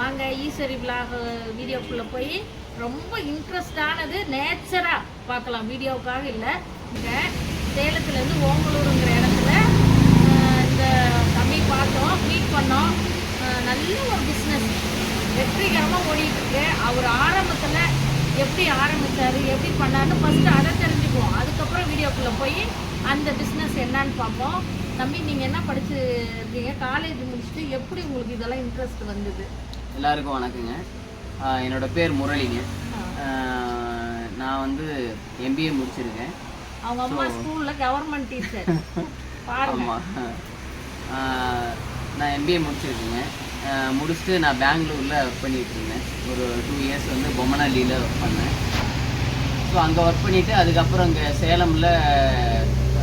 வாங்க ஈஸ்வரி விலாக வீடியோக்குள்ளே போய் ரொம்ப இன்ட்ரெஸ்டானது நேச்சராக பார்க்கலாம். வீடியோவுக்காக இல்லை. இங்கே சேலத்துலேருந்து ஓமலூருங்கிற இடத்துல இந்த தம்பி பார்த்தோம் மீட் பண்ணோம். நல்ல ஒரு பிஸ்னஸ் வெற்றிகரமாக ஓடிட்டுருக்கு அவர் ஆரம்பத்தில் எப்படி ஆரம்பித்தார் எப்படி பண்ணாருன்னு ஃபஸ்ட்டு அதை தெரிஞ்சுக்குவோம். அதுக்கப்புறம் வீடியோக்குள்ளே போய் அந்த பிஸ்னஸ் என்னன்னு பார்ப்போம். தம்பி நீங்கள் என்ன படிச்சுருக்கீங்க? காலேஜ் முடிச்சுட்டு எப்படி உங்களுக்கு இதெல்லாம் இன்ட்ரெஸ்ட் வந்தது? எல்லாருக்கும் வணக்கங்க. என்னோட பேர் முரளிங்க. நான் வந்து எம்பிஏ முடிச்சிருக்கேன். அவங்க அம்மா ஸ்கூல்ல கவர்மெண்ட் டீச்சர் ஆமாம் நான் எம்பிஏ முடிச்சிருக்கேங்க. முடிச்சுட்டு நான் பெங்களூரில் ஒர்க் பண்ணிட்டு இருந்தேன். ஒரு டூ இயர்ஸ் வந்து பொம்மனாலியில் ஒர்க் பண்ணேன். ஸோ அங்கே ஒர்க் பண்ணிவிட்டு அதுக்கப்புறம் இங்கே சேலமில்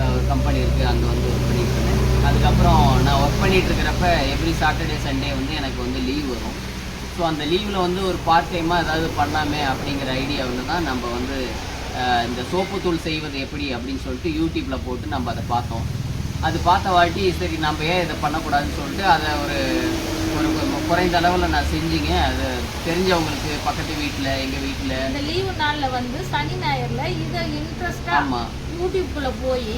ஒரு கம்பெனி இருக்குது அங்கே வந்து ஒர்க் பண்ணிட்டு இருந்தேன். அதுக்கப்புறம் நான் ஒர்க் பண்ணிட்டு இருக்கிறப்ப எவ்ரி சாட்டர்டே சண்டே வந்து எனக்கு வந்து லீவ் வரும். ஸோ அந்த லீவில் வந்து ஒரு பார்ட் டைமாக ஏதாவது பண்ணலாமே அப்படிங்கிற ஐடியாவில் தான் நம்ம வந்து இந்த சோப்பு தூள் செய்வது எப்படி அப்படின்னு சொல்லிட்டு யூடியூப்பில் போட்டு நம்ம அதை பார்த்தோம். அது பார்த்த வாட்டி சரி நம்ம ஏன் இதை பண்ணக்கூடாதுன்னு சொல்லிட்டு அதை ஒரு ஒரு குறைந்த அளவில் நான் செஞ்சுங்க. அது தெரிஞ்சவங்களுக்கு பக்கத்து வீட்டில் எங்கள் வீட்டில் இந்த லீவு நாள்ல வந்து சனி ஞாயிறுல இதை இன்ட்ரெஸ்டா ஆமாம் யூடியூப்குள்ள போய்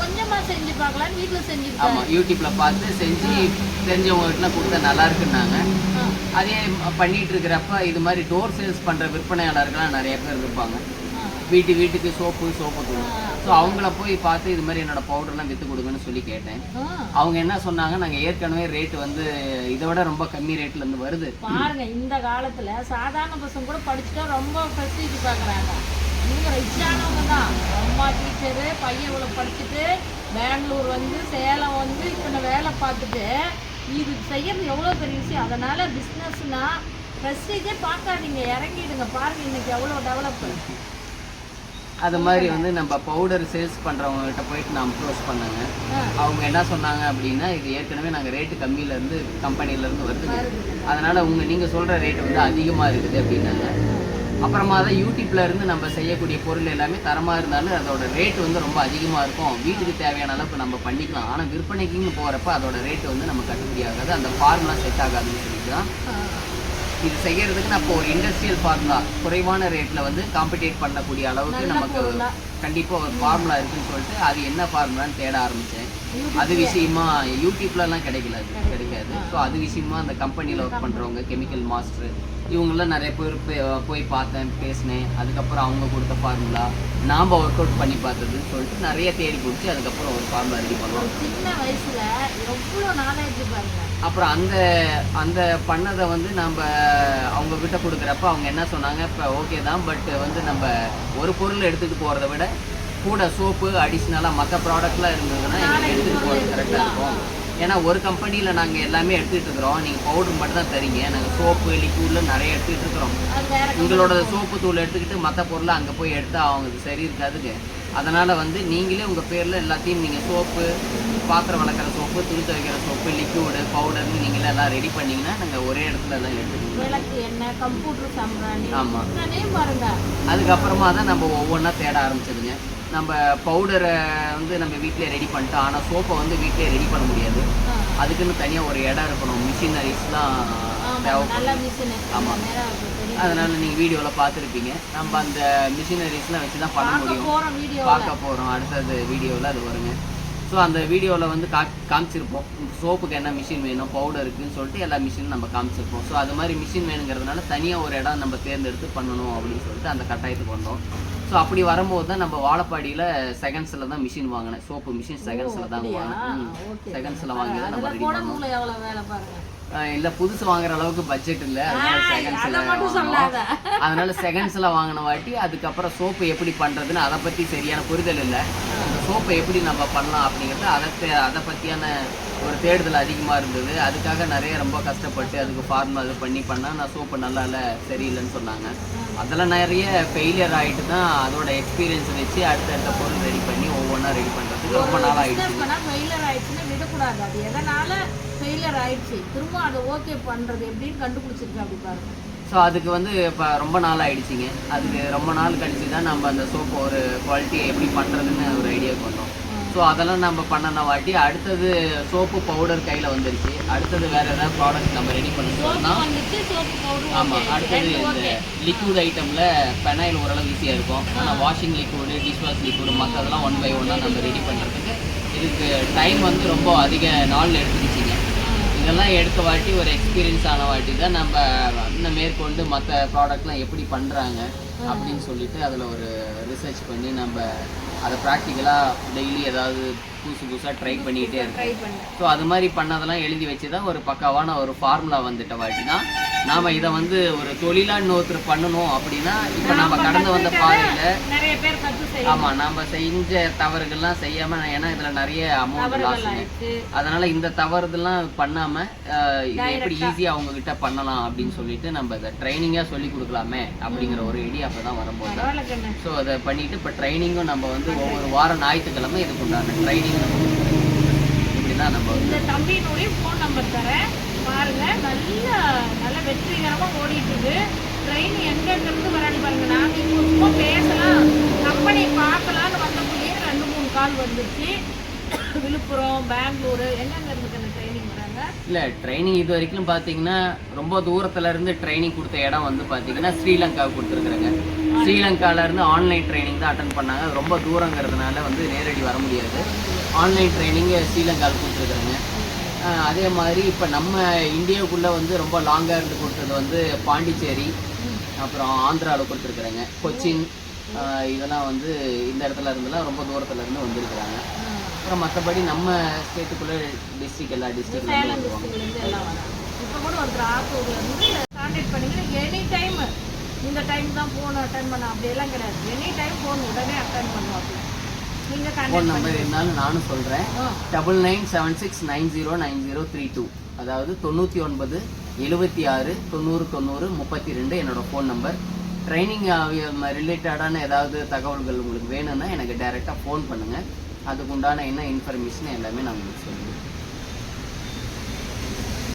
கொஞ்சமா செஞ்சு பார்க்கலாம் வீட்ல செஞ்சுக்கிட்டாங்க ஆமாம் யூடியூப்பில் பார்த்து செஞ்சு தெரிஞ்சவங்ககிட்டலாம் கொடுத்தா நல்லா இருக்குன்னாங்க. அதே பண்ணிட்டு இருக்கிறப்ப இது மாதிரி டோர் சேல்ஸ் பண்ணுற விற்பனையாளர்கள்லாம் நிறைய பேர் இருப்பாங்க. வீட்டு வீட்டுக்கு சோப்பு சோப்பு தூள். ஸோ அவங்கள போய் பார்த்து இது மாதிரி என்னோட பவுடர்லாம் விற்று கொடுங்கன்னு சொல்லி கேட்டேன். அவங்க என்ன சொன்னாங்க நாங்கள் ஏற்கனவே ரேட் வந்து இதை விட ரொம்ப கம்மி ரேட்ல இருந்து வருது பாருங்க இந்த காலத்துல சாதாரண பசங்க கூட படிச்சுட்டா ரொம்ப ஃபெசிலிட்டி பார்க்குறாங்க இவங்க ரிச்சானவங்க தான் அம்மா டீச்சரு பையன் இவ்வளோ படிச்சுட்டு பெங்களூர் வந்து சேலம் வந்து இத்தனை வேலை பார்த்துட்டு இது செய்யறது எவ்வளோ பெரிய விஷயம்? அதனால பிஸ்னஸ்னா ப்ரெஸ்டீஜே பார்க்காதீங்க. இறங்கிடுங்க. பாருங்க இன்னைக்கு எவ்வளோ டெவலப்பு அது மாதிரி வந்து நம்ம பவுடர் சேல்ஸ் பண்ணுறவங்க கிட்ட போயிட்டு நான் அப்ரோச் பண்ணேங்க. அவங்க என்ன சொன்னாங்க அப்படின்னா இது ஏற்கனவே நாங்கள் ரேட்டு கம்மியிலேருந்து கம்பெனிலேருந்து வருது. அதனால் உங்கள் நீங்கள் சொல்கிற ரேட் வந்து அதிகமாக இருக்குது அப்படின்னாங்க. அப்புறமா தான் யூடியூப்ல இருந்து நம்ம செய்யக்கூடிய பொருள் எல்லாமே தரமாக இருந்தாலும் அதோட ரேட் வந்து ரொம்ப அதிகமாக இருக்கும். வீட்டுக்கு தேவையான அளவுக்கு நம்ம பண்ணிக்கலாம். ஆனால் விற்பனைக்குன்னு போகிறப்ப அதோட ரேட் வந்து நம்ம கட்டுப்படி ஆகாது அந்த ஃபார்முலா செட் ஆகாதுன்னு தான் இது செய்யறதுக்கு நம்ம ஒரு இண்டஸ்ட்ரியல் ஃபார்முலா குறைவான ரேட்ல வந்து காம்படிட் பண்ணக்கூடிய அளவுக்கு நமக்கு கண்டிப்பா ஒரு ஃபார்முலா இருக்குன்னு சொல்லிட்டு அது என்ன ஃபார்முலான்னு தேட ஆரம்பிச்சேன். அது விஷயமா யூடியூப்லலாம் கிடைக்கல கிடைக்காது. ஸோ அது விஷயமா அந்த கம்பெனியில் ஒர்க் பண்றவங்க கெமிக்கல் மாஸ்டர் இவங்கெல்லாம் நிறைய பேர் போய் போய் பார்த்தேன் பேசினேன். அதுக்கப்புறம் அவங்க கொடுத்த ஃபார்முலா நாம் ஒர்க் அவுட் பண்ணி பார்த்ததுன்னு சொல்லிட்டு நிறைய தேடி பிடிச்சி அதுக்கப்புறம் ஒரு ஃபார்முலா ரெடி பண்ணோம் சின்ன வயசுல எவ்வளோ நாலேஜ் பாருங்க. அப்புறம் அந்த அந்த பண்ணதை வந்து நம்ம அவங்க கிட்ட கொடுக்குறப்ப அவங்க என்ன சொன்னாங்க? இப்போ ஓகே தான் பட் வந்து நம்ம ஒரு பொருள் எடுத்துகிட்டு போகிறத விட கூட சோப்பு அடிஷ்னலாக மற்ற ப்ராடக்ட்லாம் இருந்ததுன்னா எடுத்துகிட்டு போகிறது கரெக்டாக இருக்கும். ஏன்னா ஒரு கம்பெனியில் நாங்கள் எல்லாமே எடுத்துகிட்டு இருக்கிறோம். நீங்கள் பவுடர் மட்டும் தான் தரீங்க நாங்கள் சோப்பு லிக்யூடில் நிறைய எடுத்துகிட்டு இருக்கிறோம். அது வேற உங்களோட சோப்பு தூள் எடுத்துக்கிட்டு மற்ற பொருளை அங்கே போய் எடுத்தால் அவங்க சரி இருக்காதுங்க. அதனால் வந்து நீங்களே உங்கள் பேரில் எல்லாத்தையும் நீங்கள் சோப்பு பாத்திரம் வளர்க்குற சோப்பு துணி துவைக்கிற சோப்பு லிக்யூடு பவுடர்னு நீங்களே எல்லாம் ரெடி பண்ணீங்கன்னா நாங்கள் ஒரே இடத்துல எல்லாம் கம்ப்யூட்டர் சாம்பிராணி ஆமாம் அதுக்கப்புறமா தான் நம்ம ஒவ்வொன்றா தேட ஆரம்பிச்சதுங்க. நம்ம பவுடரை வந்து நம்ம வீட்டிலே ரெடி பண்ணிட்டோம். ஆனால் சோப்பை வந்து வீட்டிலே ரெடி பண்ண முடியாது. அதுக்குன்னு தனியாக ஒரு இடம் இருக்கணும். மிஷினரிஸ்லாம் தேவைப்படும். நல்ல மிஷினு ஆமா. நேரம் தெரியும் அதனால நீங்கள் வீடியோவில் பார்த்துருப்பீங்க. நம்ம அந்த மிஷினரிஸ்லாம் வச்சு தான் பண்ண முடியும். பார்க்க போகிறோம் அடுத்தது வீடியோவில் அது வருங்க. ஸோ அந்த வீடியோவில் வந்து கா காமிச்சிருப்போம். சோப்புக்கு என்ன மிஷின் வேணும் பவுடருக்குன்னு சொல்லிட்டு எல்லா மிஷினும் நம்ம காமிச்சிருப்போம். ஸோ அது மாதிரி மிஷின் வேணுங்கிறதுனால தனியாக ஒரு இடம் நம்ம தேர்ந்தெடுத்து பண்ணணும் அப்படின்னு சொல்லிட்டு அந்த கட்டாயத்துக்கு வந்தோம். ஸோ அப்படி வரும்போது தான் நம்ம வாழப்பாடியில் செகண்ட்ஸில் தான் மிஷின் வாங்கினேன். சோப்பு மிஷின் செகண்ட்ஸில் தான்? வாங்கினேன். செகண்ட்ஸில் வாங்கி தான் நம்ம ரெடி பண்ணோம். இல்ல புதுசு வாங்குற அளவுக்கு பட்ஜெட் இல்ல. அதனால செகண்ட்ஸ்ல. அதனால செகண்ட்ஸ்ல வாங்கின வாட்டி அதுக்கப்புறம் சோப்பு எப்படி பண்றதுன்னு அதை பத்தி சரியான புரிதல் இல்ல. சோப்பை எப்படி நம்ம பண்ணலாம் அப்படிங்கிறது அதை அதை பத்தியான ஒரு தேடுதல் அதிகமா இருந்தது. அதுக்காக நிறைய ரொம்ப கஷ்டப்பட்டு அதுக்கு ஃபார்முலா இது பண்ணி பண்ணா நான் சோப்பு நல்லா இல்ல சரியில்லைன்னு சொன்னாங்க. அதெல்லாம் நிறைய ஃபெயிலியர் ஆயிட்டு தான் அதோட எக்ஸ்பீரியன்ஸ் வச்சு அடுத்தடுத்த பொருள் ரெடி பண்ணி ஒவ்வொன்றா ரெடி பண்றதுக்கு ரொம்ப நாள் பண்ணா ஃபெயிலியர் ஆயிடுச்சுன்னா விடக்கூடாது. அது எதனால ஃபெயிலியர் ஆயிடுச்சு? திரும்ப அதை ஓகே பண்றது எப்படின்னு கண்டுபிடிச்சிருக்கேன் அப்படி பாருங்க. ஸோ அதுக்கு வந்து இப்போ ரொம்ப நாள் ஆயிடுச்சுங்க. அதுக்கு ரொம்ப நாள் கழிச்சு தான் நம்ம அந்த சோப்பு ஒரு குவாலிட்டியை எப்படி பண்ணுறதுன்னு ஒரு ஐடியாவுக்கு வந்தோம். ஸோ அதெல்லாம் நம்ம பண்ணின வாட்டி அடுத்தது சோப்பு பவுடர் கையில் வந்துருச்சு. அடுத்தது வேற ஏதாவது ப்ராடக்ட் நம்ம ரெடி பண்ணணும்னா ஆமாம் அடுத்தது இந்த லிக்விட் ஐட்டமில் பெனாயில் ஓரளவு ஈஸியாக இருக்கும். ஆனால் வாஷிங் லிக்விடு டிஷ்வாஷ் லிக்விடு மற்றதெல்லாம் ஒன் பை ஒன்னாக நம்ம ரெடி பண்ணுறதுக்கு இதுக்கு டைம் வந்து ரொம்ப அதிக நாள் எடுத்துக்கிச்சிங்க இதெல்லாம் எடுத்த வாட்டி ஒரு எக்ஸ்பீரியன்ஸ் ஆன வாட்டி தான் நம்ம இன்னும் மேற்கொண்டு மற்ற ப்ராடக்ட்லாம் எப்படி பண்ணுறாங்க அப்படின்னு சொல்லிட்டு அதில் ஒரு ரிசர்ச் பண்ணி நம்ம அதை ப்ராக்டிக்கலாக டெய்லி ஏதாவது புதுசு புதுசாக ட்ரை ட்ரை பண்ணேன் ஸோ அது மாதிரி பண்ணதெல்லாம் எழுதி வச்சு தான் ஒரு பக்காவான ஒரு ஃபார்முலா வந்துட்ட வாட்டி தான் நாம் இதை வந்து ஒரு தொழிலாக இன்னொருத்தர் பண்ணணும் அப்படின்னா இப்போ நம்ம கடந்து வந்த பாதையில் ஆமாம் நம்ம செஞ்ச தவறுகள்லாம் செய்யாமல் ஏன்னா இதில் நிறைய அமௌண்ட் லாஸ் அதனால இந்த தவறுதெல்லாம் பண்ணாம அஹ், இதை எப்படி ஈஸியா அவங்க கிட்ட பண்ணலாம் அப்படின்னு சொல்லிட்டு நம்ம இதை ட்ரைனிங்கா சொல்லி கொடுக்கலாமே அப்படிங்கிற ஒரு ஐடியா அப்பதான் வரும்போது பரவாயில்ல கண்ணு. ஸோ அதை பண்ணிட்டு இப்போ ட்ரைனிங்கும் நம்ம வந்து ஒவ்வொரு வாரம் ஞாயிற்றுக்கிழமை இதுக்கு உண்டான ட்ரைனிங் இப்படிதான் நம்ம இந்த தம்பியினுடைய ஃபோன் நம்பர் தரேன். பாருங்க நல்ல நல்ல வெற்றிகரமாக ஓடிட்டு இருக்கு ட்ரெயின் எங்கெங்கிருந்து வராது பாருங்க. நாங்க இப்போ சும்மா பேசலாம். கம்பெனி பார்க்கலான்னு வந்தபோதே ரெண்டு மூணு கால் வந்துச்சு. விழுப்புரம் பெங்களூரு எங்கெங்க இருந்து இல்லை ட்ரைனிங் இது வரைக்கும் பார்த்தீங்கன்னா ரொம்ப தூரத்துல இருந்து ட்ரைனிங் கொடுத்த இடம் வந்து பார்த்தீங்கன்னா ஸ்ரீலங்காவுக்கு கொடுத்துருக்குறாங்க. ஸ்ரீலங்கால இருந்து ஆன்லைன் ட்ரைனிங் தான் அட்டன் பண்ணாங்க. ரொம்ப தூரங்கிறதுனால வந்து நேரடி வர முடியாது. ஆன்லைன் ட்ரைனிங் ஸ்ரீலங்காவில் கொடுத்துருக்குறாங்க. அதே மாதிரி இப்போ நம்ம இந்தியாவுக்குள்ளே வந்து ரொம்ப லாங்காக இருந்து கொடுத்தது வந்து பாண்டிச்சேரி அப்புறம் ஆந்திராவில் கொடுத்துருக்குறாங்க. கொச்சின் இதெல்லாம் வந்து இந்த இடத்துல இருந்துலாம் ரொம்ப தூரத்துல இருந்து வந்திருக்கிறாங்க. அப்புறம் மற்றபடி நம்ம ஸ்டேட்டுக்குள்ளே டிஸ்ட்ரிக்ட் எல்லா டிஸ்ட்ரிக்ட்லேருந்து கான்டாக்ட் பண்ணீங்கன்னா எனி டைம் இந்த டைம் தான் ஃபோன் அட்டன் பண்ண அப்படியெல்லாம் கிடையாது. எனி டைம் ஃபோன் உடனே அட்டன் பண்ணுவாங்க ஃபோன் நம்பர் இருந்தாலும் நானும் சொல்கிறேன் double nine seven six nine zero nine zero three two அதாவது தொண்ணூற்றி ஒன்பது எழுபத்தி ஆறு தொண்ணூறு தொண்ணூறு முப்பத்தி ரெண்டு என்னோட ஃபோன் நம்பர் ட்ரைனிங் ரிலேட்டடான ஏதாவது தகவல்கள் உங்களுக்கு வேணும்னா எனக்கு டைரெக்டாக ஃபோன் பண்ணுங்கள் அதுக்குண்டான என்ன இன்ஃபர்மேஷன் எல்லாமே நான் உங்களுக்கு சொல்லுவேன்